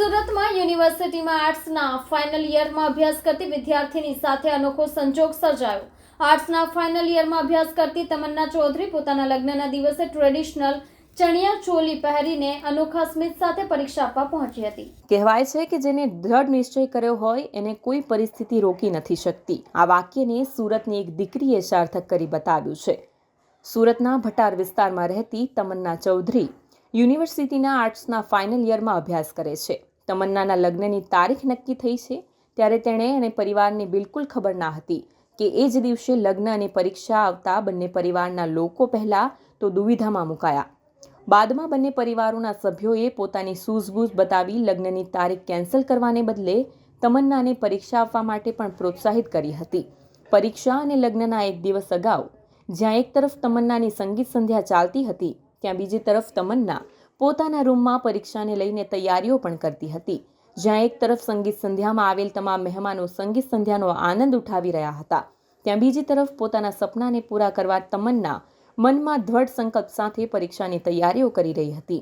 સુરતમાં યુનિવર્સિટીમાં આર્ટ્સના ફાઇનલ યરમાં અભ્યાસ કરતી વિદ્યાર્થીની સાથે અનોખો સંજોગ સર્જાયો. આર્ટ્સના ફાઇનલ યરમાં અભ્યાસ કરતી તમન્ના ચૌધરી પોતાના લગ્નના દિવસે ટ્રેડિશનલ ચણિયા ચોલી પહેરીને અનોખા સ્મિત સાથે પરીક્ષા આપવા પહોંચી હતી. કહેવાય છે કે જેને દ્રઢ નિશ્ચય કર્યો હોય, એને કોઈ પરિસ્થિતિ રોકી નથી શકતી. આ વાક્યને સુરતની એક દીકરીએ સાર્થક કરી બતાવ્યું છે. સુરતના ભટાર વિસ્તારમાં રહેતી તમન્ના ચૌધરી યુનિવર્સિટીના આર્ટ્સના ફાઇનલ યરમાં અભ્યાસ કરે છે. તમન્નાના લગ્નની તારીખ નક્કી થઈ છે, ત્યારે તેણે અને પરિવારને બિલકુલ ખબર ના હતી કે એ જ દિવસે લગ્ન અને પરીક્ષા આવતા બંને પરિવારના લોકો પહેલાં તો દુવિધામાં મુકાયા. બાદમાં બંને પરિવારોના સભ્યોએ પોતાની સૂઝબૂઝ બતાવી લગ્નની તારીખ કેન્સલ કરવાને બદલે તમન્નાને પરીક્ષા આપવા માટે પણ પ્રોત્સાહિત કરી હતી. પરીક્ષા અને લગ્નના એક દિવસ અગાઉ, જ્યાં એક તરફ તમન્નાની સંગીત સંધ્યા ચાલતી હતી, ત્યાં બીજી તરફ તમન્ના પોતાના રૂમમાં પરીક્ષાને લઈને તૈયારીઓ પણ કરતી હતી. જ્યાં એક તરફ સંગીત સંધ્યામાં આવેલ તમામ મહેમાનો સંગીત સંધ્યાનો આનંદ ઉઠાવી રહ્યા હતા. ત્યાં બીજી તરફ પોતાના સપનાને પૂરા કરવા તમન્ના મનમાં દ્રઢ સંકલ્પ સાથે પરીક્ષાની તૈયારીઓ કરી રહી હતી.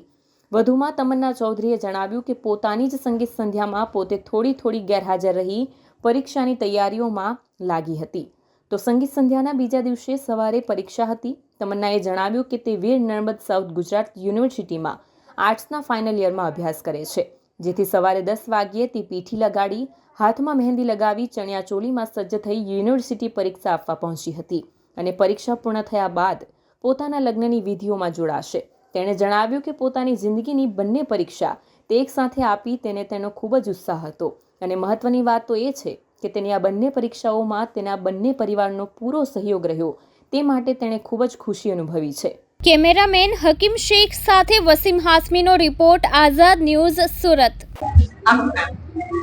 વધુમાં તમન્ના ચૌધરીએ જણાવ્યું કે પોતાની જ સંગીત સંધ્યામાં પોતે થોડી થોડી ગેરહાજર રહી પરીક્ષાની તૈયારીઓમાં લાગી હતી. તો સંગીત સંધ્યાના બીજા દિવસે સવારે પરીક્ષા હતી. તમન્નાએ જણાવ્યું કે તે વીર નર્મદ સાઉથ ગુજરાત યુનિવર્સિટીમાં આર્ટ્સના ફાઇનલ યરમાં અભ્યાસ કરે છે. જેથી સવારે દસ વાગ્યે તે પીઠી લગાડી, હાથમાં મહેંદી લગાવી, ચણિયા ચોલીમાં સજ્જ થઈ યુનિવર્સિટી પરીક્ષા આપવા પહોંચી હતી અને પરીક્ષા પૂર્ણ થયા બાદ પોતાના લગ્નની વિધિઓમાં જોડાશે. તેણે જણાવ્યું કે પોતાની જિંદગીની બંને પરીક્ષા તે એક સાથે આપી તેને તેનો ખૂબ જ ઉત્સાહ હતો. અને મહત્વની વાત તો એ છે કે તેની આ બંને પરીક્ષાઓમાં તેના બંને પરિવારનો પૂરો સહયોગ રહ્યો તે માટે તેણે ખૂબ જ ખુશી અનુભવી છે. કેમેરામેન હકીમ શેખ સાથે વસીમ હાસમીનો રિપોર્ટ આઝાદ ન્યૂઝ સુરત.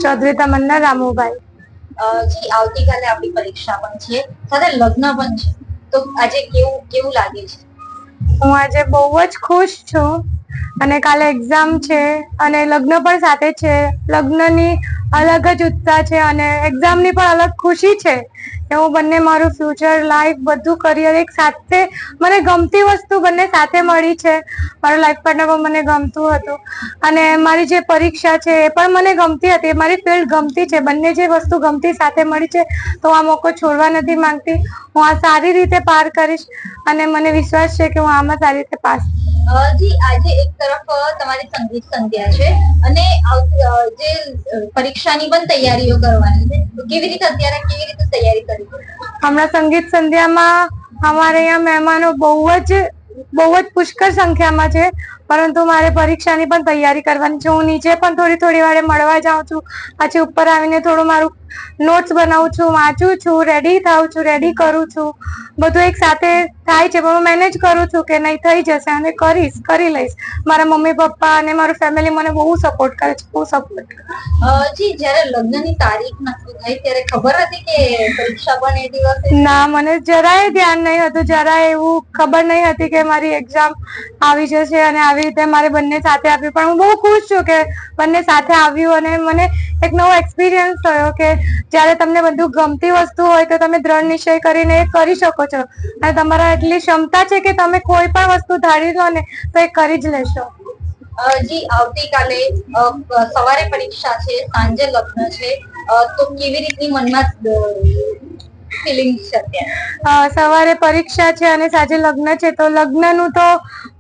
ચૌધરી તમન્ના રામુભાઈ. જી આવતીકાલે આપણી પરીક્ષા પણ છે. સાથે લગ્ન પણ છે. તો આજે કેવું કેવું લાગે છે? હું આજે બહુ જ ખુશ છું. અને કાલે એક્ઝામ છે અને લગ્ન પણ સાથે છે. લગ્નની અલગ જ ઉત્સાહ છે અને એક્ઝામની પણ અલગ ખુશી છે. કે હું બંને મારું ફ્યુચર લાઈફ બધું કરિયર એક સાથે, મને ગમતી વસ્તુ બંને સાથે મળી છે. મારો લાઈફ પાર્ટનર પણ મને ગમતું હતું. અને મારી જે પરીક્ષા છે એ પણ મને ગમતી હતી. મારી ફિલ્ડ ગમતી છે. બંને જે વસ્તુ ગમતી સાથે મળી છે, તો આ મોકો છોડવા નથી માંગતી. હું આ સારી રીતે પાર કરીશ અને મને વિશ્વાસ છે કે હું આમાં સારી રીતે પાસ જી, આજે એક તરફ તમારી સંગીત સંધ્યા છે અને જે પરીક્ષાની પણ તૈયારીઓ કરવાની છે. કેવી રીતે અત્યારે કેવી રીતે તૈયારી કરી? હમણાં સંગીત સંધ્યામાં અમારે અહીંયા મહેમાનો બહુ જ બહુ જ પુષ્કળ સંખ્યામાં છે. પરંતુ મારે પરીક્ષાની પણ તૈયારી કરવાની છે. હું નીચે પણ થોડી થોડી વારે મળવા જાઉં છું. પછી ઉપર આવીને થોડું મારું નોટ્સ બનાવું છું, વાંચું છું રેડી થાઉં છું રેડી કરું છું. બધું એક સાથે થાય છે પણ હું મેનેજ કરું છું કે નહીં થઈ જશે અને કરીશ કરી લઈશ. મારા મમ્મી પપ્પા અને મારું ફેમિલી મને બહુ સપોર્ટ કરે છે બહુ સપોર્ટ જી જ્યારે લગ્નની તારીખ નક્કી થઈ ત્યારે ખબર હતી કે પરીક્ષા પણ એ દિવસે? ના મને જરાય ધ્યાન નહીં હતું જરાય એવું ખબર નહીં હતી કે મારી એક્ઝામ આવી જશે અને આવી રીતે મારે બંને સાથે આપ્યું પણ હું બહુ ખુશ છું કે બંને સાથે આવ્યું અને મને એક નવો એક્સપિરિયન્સ થયો કે જ્યારે તમને બધું ગમતી વસ્તુ હોય તો તમે દ્રઢ નિશ્ચય કરીને એ કરી શકો છો. અને તમારા એટલી ક્ષમતા છે કે તમે કોઈ પણ વસ્તુ ધારી લો ને તો એ કરી જ લેશો. જી આવતીકાલે સવારે પરીક્ષા છે સાંજે લગ્ન છે. તો કેવી રીતની મનમાં ફિલિંગ છે સવારે પરીક્ષા છે અને સાંજે લગ્ન છે તો લગ્નનું તો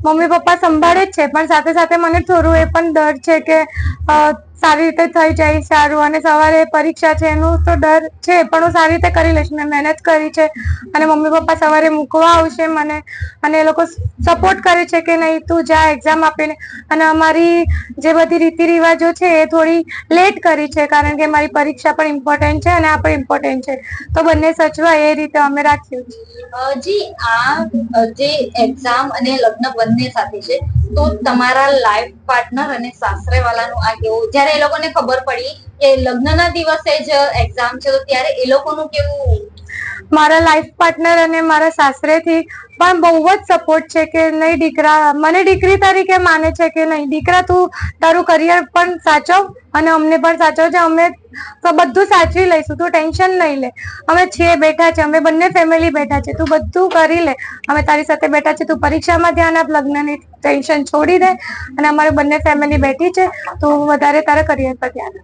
મમ્મી પપ્પા સંભાળે જ છે પણ સાથે સાથે મને થોડું એ પણ ડર છે કે સારી રીતે થઈ જાય, સારું. અને સવારે પરીક્ષા છે એનું તો ડર છે, પણ હું સારી રીતે કરી લઈશ. મેં મહેનત કરી છે. અને મમ્મી પપ્પા સવારે મૂકવા આવશે મને. અને એ લોકો સપોર્ટ કરે છે કે નહીં, તું જા એક્ઝામ આપીને. અને અમારી જે બધી રીતિ રિવાજો છે એ થોડી લેટ કરી છે, કારણ કે મારી પરીક્ષા પણ ઇમ્પોર્ટન્ટ છે અને આ પણ ઇમ્પોર્ટન્ટ છે. તો બંને સચવાય એ રીતે અમે રાખ્યું છે. જી, આ જે એક્ઝામ અને લગ્ન બંને સાથે છે તો તમારા લાઈફ પાર્ટનર અને સાસરે વાળાનું આ કેવું? જ્યારે એ લોકોને ખબર પડી કે લગ્નના દિવસે જ એક્ઝામ છે, તો ત્યારે એ લોકોનું કેવું મારા લાઈફ પાર્ટનર અને મારા સાસરેથી પણ બહુ જ સપોર્ટ છે કે નહીં દીકરા, મને દીકરી તરીકે માને છે કે નહીં? દીકરા, તું તારું કરિયર પણ સાચવ અને અમને પણ સાચવજે અમે તો બધું સાચવી લઈશું. તું ટેન્શન નહીં લે. અમે છીએ, બેઠા છે અમે બંને ફેમિલી બેઠા છે તું બધું કરી લે. અમે તારી સાથે બેઠા છે તું પરીક્ષામાં ધ્યાન આપ, લગ્નની ટેન્શન છોડી દે અને અમારે બંને ફેમિલી બેઠી છે. તું વધારે તારા કરિયર પર ધ્યાન